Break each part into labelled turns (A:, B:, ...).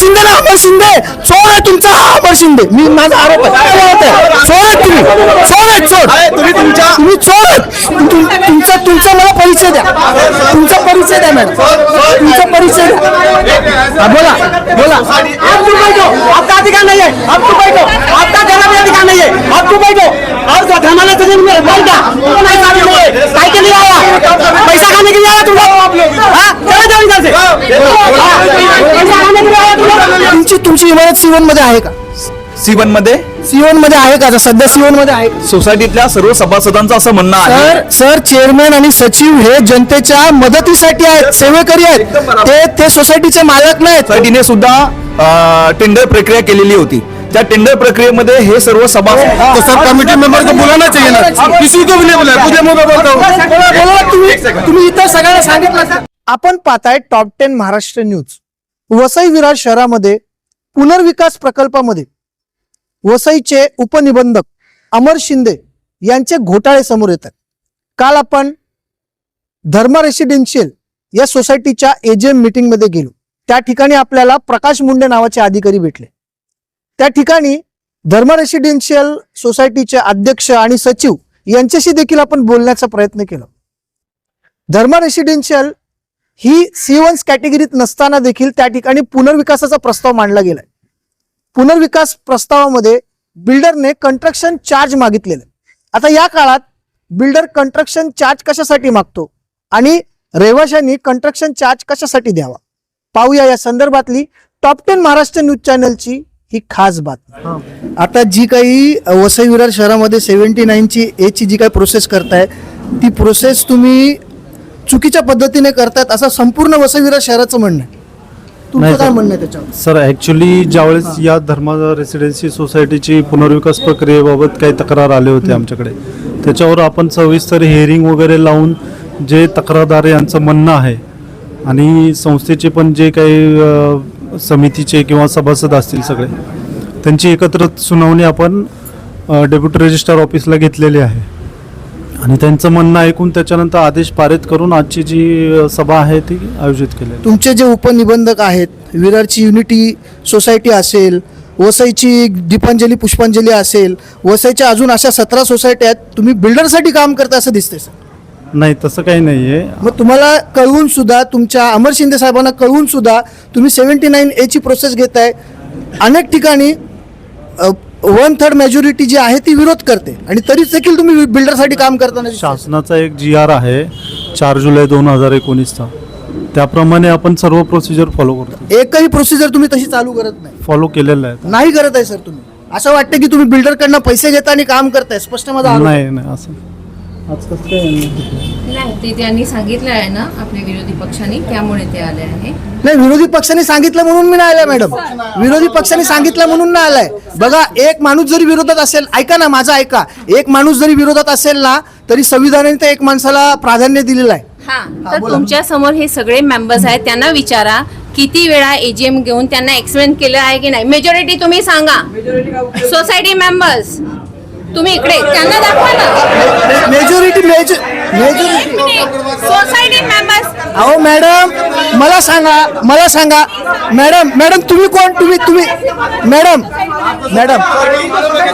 A: शिंदे ना अमर शिंदे. चोर आहे तुमचा हा अमर शिंदे. मी माझा आरोप आहे. आहे? चोर आहेत तुम्ही. चोर आहेत चोर.
B: तुम्ही तुमच्या
A: तुम्ही चोर आहेत. तुम- तुमचा तुमचा मला परिचय द्या. तुमचा परिचय द्या मॅडम. तुमचा परिचय द्या. बोला बोला. आप तू बैठो आपका अधिकार नहीं है आप तू बैठो आपका भी अधिकार नहीं आप तू बैठो और बोल नहीं हुए काय के लिए आया पैसा खाने के लिए आया तुम लोग हाँ चले जाओ इधर से हाँ, पैसा खाने के लिए आया तुम लोग तुमची तुमची इमारत सीवनमध्ये आहे का? सीवनमध्ये? सीवनमध्ये आहे का? सध्या सीवनमध्ये आहे का?
B: सोसायटीतल्या सर्व सभासदांचं असं म्हणणं आहे.
A: सर सर चेअरमॅन आणि सचिव हे जनतेच्या मदतीसाठी आहेत सेवेकरी आहेत. ते ते सोसायटीचे मालक नाहीत.
B: सोसायटीने सुद्धा टेंडर प्रक्रिया केलेली होती. त्या टेंडर प्रक्रियेमध्ये हे सर्व सभासद
A: तो सब कमिटी मेंबर को बुलाना चाहिए ना किसी को भी नहीं बुलाया तुझे मुंह पे बोलता तुम्ही तुम्ही इतर सगळ्यांना सांगितलं? आपण पाहताय top ten Maharashtra news Vasai Virar शहरामध्ये पुनर्विकास प्रकल्पामध्ये वसईचे उपनिबंधक अमर शिंदे यांचे घोटाळे समोर येतात. काल आपण धर्मा रेसिडेन्शियल या सोसायटीच्या एजीएम मीटिंगमध्ये गेलो. त्या ठिकाणी आपल्याला प्रकाश मुंडे नावाचे अधिकारी भेटले. त्या ठिकाणी धर्मा रेसिडेन्शियल सोसायटीचे अध्यक्ष आणि सचिव यांच्याशी देखील आपण बोलण्याचा प्रयत्न केला. धर्मा रेसिडेन्शियल ही सी वन्स कॅटेगरीत नसताना देखील त्या ठिकाणी पुनर्विकासाचा प्रस्ताव मांडला गेलाय. पुनर्विकास प्रस्तावामध्ये बिल्डरने कंस्ट्रक्शन चार्ज मागितलेलं आता या काळात बिल्डर कंस्ट्रक्शन चार्ज कशासाठी मागतो? आणि रहिवाशांनी कंस्ट्रक्शन चार्ज कशासाठी द्यावा? पाहूया या संदर्भातली टॉप टेन महाराष्ट्र न्यूज चॅनलची ही खास बातमी. आता जी काही वसई विरार शहरामध्ये सेव्हन्टी नाईनची एची जी काही प्रोसेस करताय ती प्रोसेस तुम्ही चुकीच्या पद्धतीने करतायत असं संपूर्ण वसई विरार शहराचं म्हणणं आहे. तुमचं
C: नाही,
A: काय
C: सर.
A: म्हणणं आहे त्याच्यावर?
C: सर ॲक्च्युली ज्यावेळेस या धर्मा रेसिडेन्सी सोसायटीची पुनर्विकास प्रक्रियेबाबत काही तक्रार आले होते आमच्याकडे त्याच्यावर आपण सविस्तर हिअरिंग वगैरे लावून जे तक्रारदार यांचं म्हणणं आहे आणि संस्थेचे पण जे काही अ, समितीचे किंवा सभासद असतील सगळे त्यांची एकत्र सुनावणी आपण डेप्युटी रजिस्ट्रार ऑफिसला घेतलेली आहे. आणि त्यांचं म्हणणं ऐकून त्याच्यानंतर आदेश पारित करून आजची जी सभा आहे ती आयोजित केली आहे.
A: तुमचे जे उपनिबंधक आहेत विरारची युनिटी सोसायटी असेल वसईची दीपांजली पुष्पांजली असेल वसईच्या अजून अशा सतरा सोसायटी आहेत तुम्ही बिल्डरसाठी काम करता असं दिसतंय सर.
C: नाही तसं काही नाही आहे
A: मग तुम्हाला कळवून सुद्धा तुमच्या अमर शिंदे साहेबांना कळवून सुद्धा तुम्ही सेव्हन्टी नाईन एची प्रोसेस घेताय. अनेक ठिकाणी वन थर्ड मेजॉरिटी जी आहे ती विरोध करते. आणि तरीच देखील तुम्ही बिल्डरसाठी काम करताना.
C: शासनाचा एक जी आर आहे चार जुलै दोन हजार एकोणीसचा. त्याप्रमाणे आपण सर्व प्रोसिजर फॉलो करतो.
A: एकही प्रोसिजर तुम्ही तशी चालू करत नाही.
C: फॉलो केलेलं आहे.
A: नाही करत आहे सर तुम्ही. असं वाटतं की तुम्ही बिल्डरकडनं पैसे घेता आणि काम करताय स्पष्ट माझा
C: नाही असं आज कसं काय नाही.
D: नाही ते त्यांनी सांगितलं आहे ना आपल्या विरोधी पक्षांनी त्यामुळे ते आले आहे.
A: नाही विरोधी पक्षांनी सांगितलं म्हणून मी नाही आलाय मॅडम. विरोधी पक्षांनी सांगितलं म्हणून नाही आलाय. बघा एक माणूस जरी विरोधात असेल ऐका ना माझा ऐका. एक माणूस जरी विरोधात असेल ना तरी संविधानाने त्या एक माणसाला प्राधान्य दिलेलं आहे.
D: हा तर तुमच्यासमोर हे सगळे मेंबर्स आहेत त्यांना विचारा किती वेळा एजीएम घेऊन त्यांना एक्सप्लेन केलं आहे की नाही. मेजॉरिटी तुम्ही सांगा. सोसायटी मेंबर्स तुम्ही इकडे त्यांना दाखवा ना.
A: Majority majority.
D: सोसायटी मेंबर्स
A: अहो मॅडम मला सांगा मला सांगा. मॅडम मॅडम तुम्ही कोण? तुम्ही तुम्ही. Madam madam.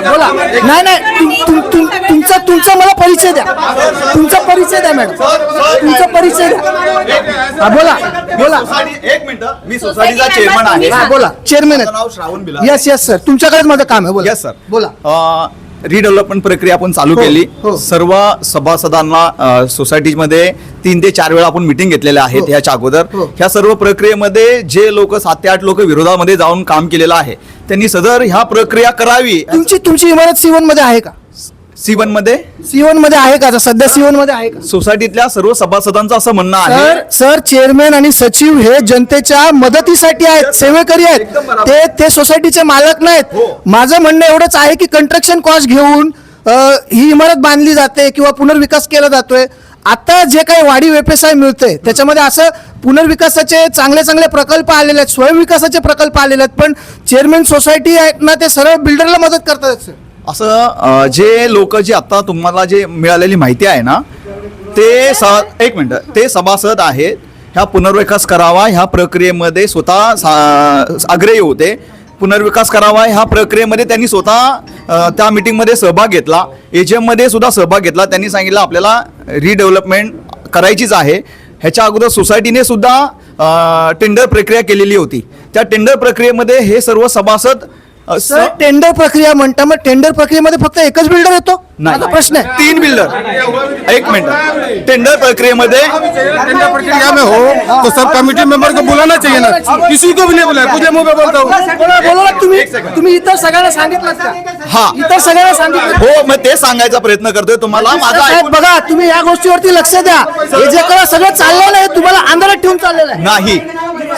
A: बोला. नाही नाही तुम- तुम- तुम- तुमचा तुमचा मला परिचय द्या. तुमचा परिचय द्या मॅडम. तुमचा परिचय द्या. हा बोला बोला.
B: एक मिनिट मी सोसायटीचा चेअरमन आहे
A: बोला. चेअरमॅन
B: नाव श्रावण बिला
A: येस येस सर तुमच्याकडेच माझं काम आहे. बोला.
B: Sir.
A: बोला.
B: रिडेव्हलपमेंट प्रक्रिया आपण चालू
A: हो,
B: केली
A: हो.
B: सर्व सभासदांना सोसायटीमध्ये तीन ते चार वेळा आपण मिटिंग घेतलेल्या आहेत
A: हो.
B: ह्याच्या अगोदर
A: हो.
B: ह्या सर्व प्रक्रियेमध्ये जे लोक सात ते आठ लोक विरोधामध्ये जाऊन काम केलेलं आहे त्यांनी सदर ह्या प्रक्रिया करावी
A: तुमची तुमची इमारत सीवनमध्ये आहे का सीवनमध्ये? सीवनमध्ये आहे का? आता सध्या सीवनमध्ये आहे का?
B: सोसायटीतल्या सर्व सभासदांचं असं म्हणणं
A: सर
B: आहे.
A: सर चेअरमॅन आणि सचिव हे जनतेच्या मदतीसाठी आहेत सेवेकरी आहेत.
B: एकदम बरोबर.
A: ते ते सोसायटीचे मालक नाहीत.
B: हो.
A: माझं म्हणणं एवढंच आहे की कंस्ट्रक्शन कॉस्ट घेऊन अ, ही इमारत बांधली जाते किंवा पुनर्विकास केला जातोय. आता जे काही वाढी वेपेसाय मिळते त्याच्यामध्ये असं पुनर्विकासाचे चांगले चांगले प्रकल्प आलेले आहेत स्वयंविकासाचे प्रकल्प आलेले आहेत पण चेअरमॅन सोसायटी आहेत ना ते सरळ बिल्डरला मदत करतात सर
B: असं जे लोक जे आता तुम्हाला जे मिळालेली माहिती आहे ना ते स एक मिनटं ते सभासद आहेत ह्या पुनर्विकास करावा ह्या प्रक्रियेमध्ये स्वतः सा- आग्रही होते. पुनर्विकास करावा ह्या प्रक्रियेमध्ये त्यांनी स्वतः त्या मिटिंगमध्ये सहभाग घेतला. एजीएममध्ये सुद्धा सहभाग घेतला. त्यांनी सांगितलं आपल्याला रिडेव्हलपमेंट करायचीच आहे. ह्याच्या अगोदर सोसायटीने सुद्धा टेंडर प्रक्रिया केलेली होती. त्या टेंडर प्रक्रियेमध्ये हे सर्व सभासद
A: सर टेंडर प्रक्रिया म्हणता मग टेंडर प्रक्रियेमध्ये फक्त एकच बिल्डर येतो? माझा प्रश्न आहे.
B: तीन बिल्डर एक मिनिट टेंडर प्रक्रियेमध्ये
E: टेंडर प्रक्रिया में हो. तो सब कमेटी मेंबर को बुलाना चाहिए ना. किसी को भी नहीं बुलाया खुद मुंह पे बोलता हूँ।
A: बोला बोला ना तुम्ही. तुम्ही इतर सगळ्यांना सांगितलं का?
B: हा.
A: इतर सगळ्यांना सांगितलं
B: हो मग ते सांगायचा प्रयत्न करतोय. तुम्हाला माझा
A: साहेब
B: ऐकून-
A: बघा तुम्ही या गोष्टीवरती लक्ष द्या. हे जे सगळं चाललेलं आहे तुम्हाला अंधारात ठेवून चाललेलं आहे.
B: नाही.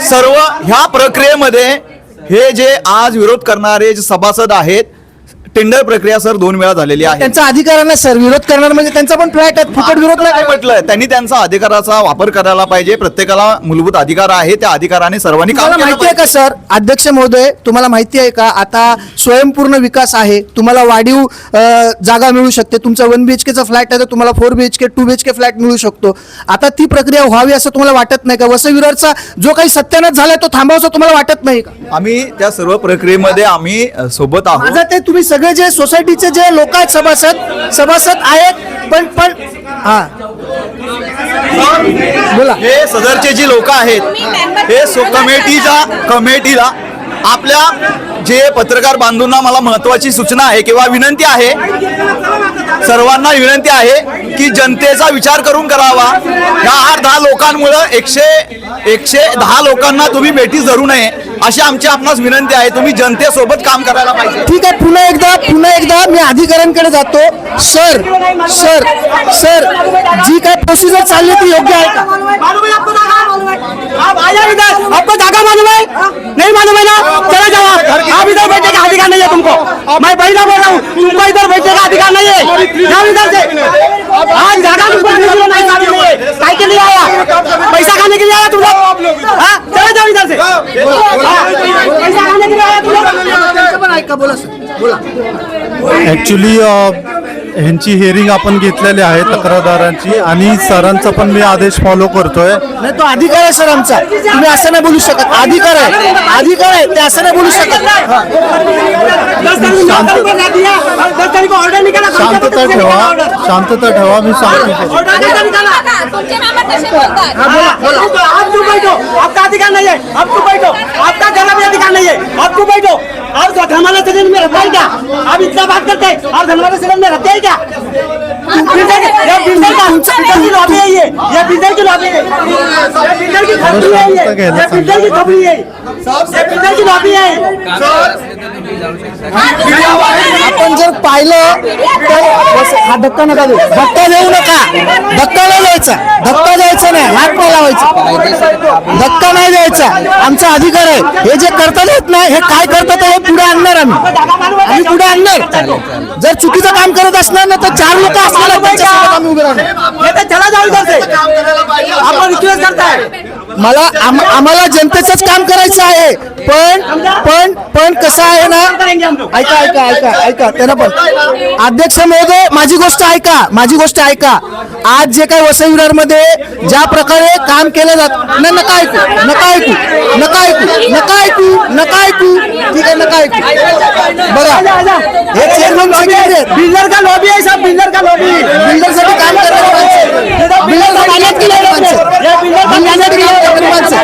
B: सर्व ह्या प्रक्रियेमध्ये हे जे आज विरोध करणारे जे सभासद आहेत टेंडर प्रक्रिया सर दोन वेळा झालेली आहे.
A: त्यांचा अधिकारांना सर विरोध करणार म्हणजे त्यांचा पण फ्लॅट आहे फुकट विरोध नाही
B: म्हटलंय त्यांनी त्यांचा अधिकाराचा वापर करायला पाहिजे. प्रत्येकाला मूलभूत अधिकार आहे त्या अधिकाराने सर्वांनी काम
A: तुम्हाला
B: केलं
A: माहिती आहे. का सर? अध्यक्ष महोदय तुम्हाला माहिती आहे का? आता स्वयंपूर्ण विकास आहे तुम्हाला वाढीव अ, जागा मिळू शकते. तुमचा वन बी एच केचा फ्लॅट आहे तर तुम्हाला four B H K two B H K flat मिळू शकतो. आता ती प्रक्रिया व्हावी असं तुम्हाला वाटत नाही का? वसई विरारचा जो काही सत्यानाश झालाय तो थांबावसा तुम्हाला वाटत नाही का?
B: आम्ही त्या सर्व प्रक्रियेमध्ये आम्ही अ, सोबत आहोत.
A: माझं ते तुम्ही सगळे जे सोसायटीचे जे लोक आहेत सभासद सभासद आहेत पण पण हा. बोला.
B: हे सदरचे जी लोक आहेत हे सो कमिटीच्या कमिटीला आपल्या जे पत्रकार बांधूंना मला महत्वाची सूचना आहे किंवा विनंती आहे सर्वांना विनंती आहे की जनतेचा विचार करून करावा. ह्या आठ दहा लोकांमुळं एकशे एकशे दहा लोकांना तुम्ही बेटी धरू नये. अशी आमची आपणास विनंती आहे तुम्ही जनतेसोबत काम करायला पाहिजे.
A: ठीक आहे पुन्हा एकदा पुन्हा एकदा मी अधिकाऱ्यांकडे जातो. सर सर सर जी काय प्रोसिजर चालली ती योग्य आहे का?
F: मालूम आपको जागा मालूम है आप आ जाओ इधर आपको जागा मालूम है नहीं मालूम है ना? चले जाओ आप आप इधर बैठने का अधिकार नहीं है तुमको? मैं पहला बोल रहा हूँ तुमको इधर बैठने का अधिकार नहीं है जाओ इधर से आज जागा तुमको नहीं नहीं मालूम है काय के लिए आया खाने के लिए आया तुम लोग हाँ? चले जाओ इधर से पैसा खाने के लिए आया तुम लोग
A: बोला. सर. बोला.
C: ॲक्च्युली ह्यांची हिअरिंग आपण घेतलेली आहे तक्रारदारांची आणि सरांचा पण मी आदेश फॉलो करतोय.
A: नाही तो अधिकार आहे सर आमचा तुम्ही असं नाही बोलू शकत. अधिकार आहे. अधिकार आहे. ते असं नाही बोलू शकत. हा.
C: शांतता ठेवा. शांतता ठेवा. मी सांगतो.
F: आपको अधिकार नहीं है. बैठो. आपका घर अधिकार नहीं है. बैठो. आप जो धर्माना सदन में रहता है क्या आप इतना बात करते हैं आप धर्माना सदन में रहते हैं क्या बिल्डर ये बिल्डर का की लॉबी है ये बिल्डर की लॉबी है ये बिल्डर की खपड़ी है ये बिल्डर की खपड़ी है लॉबी है
A: आपण जर पाहिलं तर बस, हा धक्का नका देऊ. धक्का देऊ नका. धक्का नाही द्यायचा. धक्का द्यायचा नाही. हात नाही लावायचा. धक्का नाही द्यायचा. आमचा अधिकार आहे. हे जे करतात येत नाही हे काय करतात हे पुढे आणणार आम्ही. आम्ही पुढे आणणार. जर चुकीचं काम करत असणार ना तर चार लोक असणार आम्ही उभे राहणार.
F: आपको रिक्वेस्ट करता है
A: मला आम- आम्हाला जनतेचंच काम करायचं आहे पण पण पण कसं आहे ना ऐका ऐका ऐका ऐका त्यांना पण अध्यक्ष महोदय माझी गोष्ट ऐका माझी गोष्ट ऐका आज जे काही वसई विरारमध्ये ज्या प्रकारे काम केलं जात नाही नका ऐकू नका ऐकू नका ऐकू नका ऐकू नका ऐकू. ठीक आहे नका ऐकू. बघा हे चेअरमन
F: बिल्डर का लॉबी है सब बिल्डर का लॉबी
A: बिल्डरसाठी काम करणारी माणसं. बिल्डरला मेहनत केलेली माणसं.
F: बिल्डर
A: बिल्डरसाठी काम करणारी माणसं.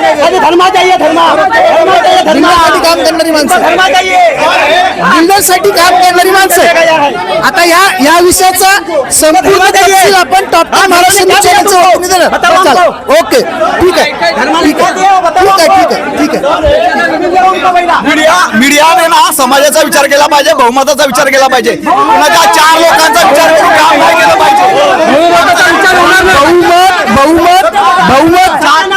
F: धर्मा चाहिए धर्मा धर्मा चाहिए धर्मा
A: काम करणारी माणसं
F: धर्मा चाहिए
A: बिल्डरसाठी काम करणारी माणसं आता या या विषयाचा संपूर्ण तपशील आपण टॉप. ओके. ठीक आहे. ठीक आहे. ठीक आहे ठीक आहे ठीक आहे.
B: मीडिया मीडियाने ना समाजाचा विचार केला पाहिजे बहुमताचा विचार केला पाहिजे. कुणाच्या चार लोकांचा विचार करून काम नाही केलं पाहिजे.
A: बहुमत बहुमत बहुमत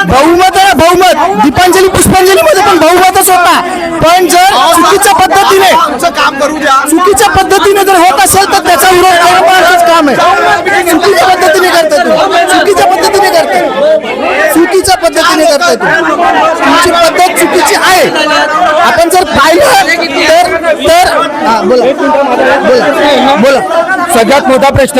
A: बहुमत आहे बहुमत. दीपांजली पुष्पांजली मध्ये पण बहुमतच होता. पण जर चुकीच्या पद्धतीने
B: आमचं काम करू द्या.
A: चुकीच्या पद्धतीने जर होत असेल तर त्याचा विरोध करणं काम आहे. चुकीच्या पद्धतीने करताय तुम्ही. चुकीच्या पद्धतीने करताय चुकीच्या पद्धतीने करताय तुम्ही. तुमची पद्धत चुकीची आहे. आपण जर पाहिलं तर तर हा, बोला. बोला. बोला.
E: सगळ्यात मोठा प्रश्न.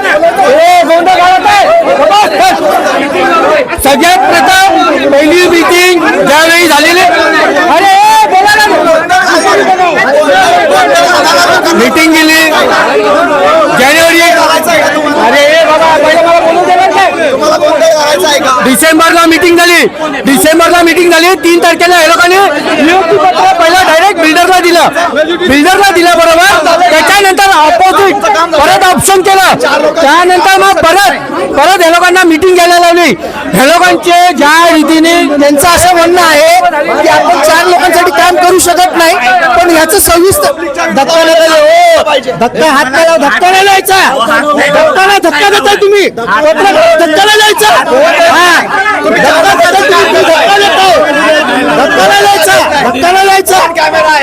F: तीन तारखेला हे लोकांनी. नियुक्ती पत्र पहिला डायरेक्ट बिल्डरला दिलं. बिल्डरला दिलं बरोबर? त्याच्यानंतर ऑपोजिट परत ऑप्शन केलं. त्यानंतर मग परत परत हे लोकांना मीटिंग घ्यायला लावली. हे लोकांचे ज्या रीतीने
A: त्यांचं असं म्हणणं आहे की आपण चार लोकांसाठी काम करू शकत नाही पण याचं सविस्तर धक्का नाही हो, धक्का हात नाही धक्का नाही द्यायचा धक्का नाही धक्का देताय तुम्ही. धक्का नाही द्यायचा धक्का देताय तुम्ही, धक्का देताय. धक्का नाही द्यायचा धक्का नाही द्यायचा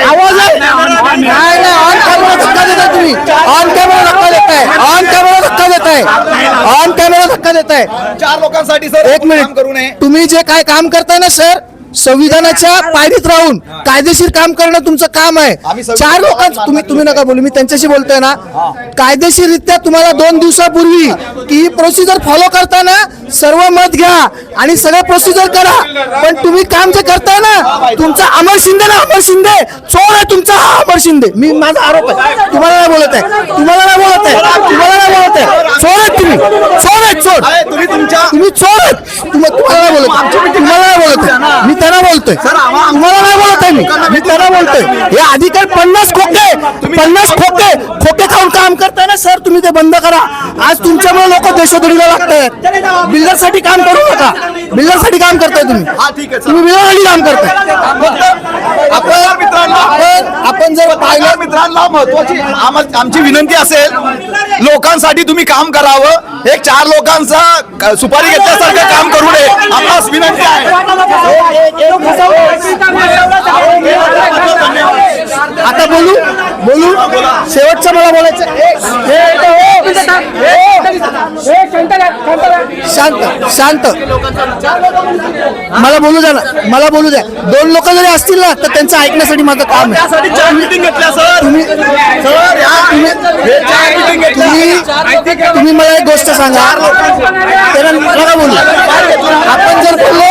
A: आवाज आहे नाही नाही ऑन कॅमेरा धक्का देताय तुम्ही ऑन कॅमेरा धक्का देताय ऑन कॅमेरा धक्का देताय ऑन कॅमेरा धक्का देताय.
B: चार लोकांसाठी सर
A: एक
B: काम करू नये.
A: मिनिट तुम्ही जे काय काम करताय ना सर संविधानाच्या पायरीत राहून कायदेशीर काम करणं तुमचं काम आहे. चार लोकांचं तुम्ही तुम्ही नका बोलू मी त्यांच्याशी बोलतोय ना. कायदेशीररित्या तुम्हाला दोन दिवसापूर्वी की ही प्रोसिजर फॉलो करताना सर्व मत घ्या आणि सगळं प्रोसिजर करा. पण तुम्ही काम जे करताय ना तुमचा अमर शिंदे ना अमर शिंदे. चोर आहे तुमचा अमर शिंदे. मी माझा आरोप आहे. तुम्हाला नाही बोलत आहे. तुम्हाला नाही बोलत आहे. तुम्हाला नाही बोलत आहे. चोर आहेत तुम्ही. चोर आहेत चोर.
B: तुम्ही
A: चोर आहेत. तुम- तुम्हाला नाही बोलत आहे. तुम्हाला नाही बोलत आहे. त्यांना बोलतोय. तुम्हाला नाही बोलत आहे मी मी त्यांना बोलतोय. हे अधिकार पन्नास खोके पन्नास खोके खोके खाऊन काम करताय ना सर? तुम्ही ते बंद करा. आज तुमच्यामुळे लोक देशोधडीला लागतायत. बिल्डरसाठी काम करू नका. बिल्डरसाठी काम करताय तुम्ही. तुम्ही बिल्डरसाठी काम करताय.
B: आपण
A: आपण जर
B: पाहिलं मित्रांना महत्वाची आम- आमची विनंती असेल लोकांसाठी तुम्ही काम करावं. एक चार लोकांचा क- सुपारी घेतल्यासारखं काम करू नये. आपणास विनंती आहे.
A: आता बोलू बोलू. शेवटचं मला बोलायचं शांत शांत मला बोलू द्या ना मला बोलू द्या. दोन लोक जरी असतील ना तर त्यांचं ऐकण्यासाठी माझं काम आहे.
B: त्यासाठी चार मीटिंग घेतल्या सर
A: तुम्ही
B: सर या. चार मीटिंग घेतल्या.
A: तुम्ही तुम्ही मला एक गोष्ट सांगा. त्याला नका बोलू. आपण जर बोललो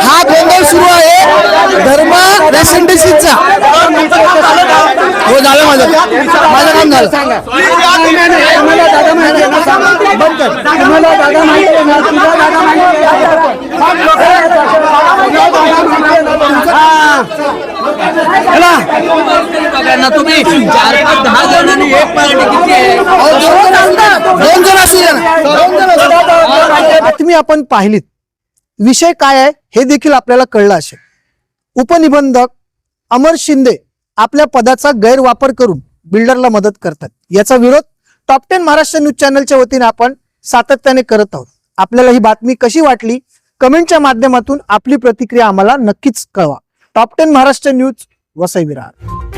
A: हा गोंधळ सुरू आहे. धर्म डिसीजचा हो झालं माझं. काम झालं बंद कर. तुम्हाला दादा माहिती दादा
F: तुम्ही चार पाच दहा जणांनी एक पार्टी किती आहे?
A: दोन जण असू. बातमी आपण पाहिलीत. विषय काय आहे हे देखील आपल्याला कळलं असेल. उपनिबंधक अमर शिंदे आपल्या पदाचा गैरवापर करून बिल्डरला मदत करतात. याचा विरोध टॉप टेन महाराष्ट्र न्यूज चॅनलच्या वतीने आपण सातत्याने करत आहोत. आपल्याला ही बातमी कशी वाटली? कमेंटच्या माध्यमातून आपली प्रतिक्रिया आम्हाला नक्कीच कळवा. Top ten Maharashtra news Vasai Virar.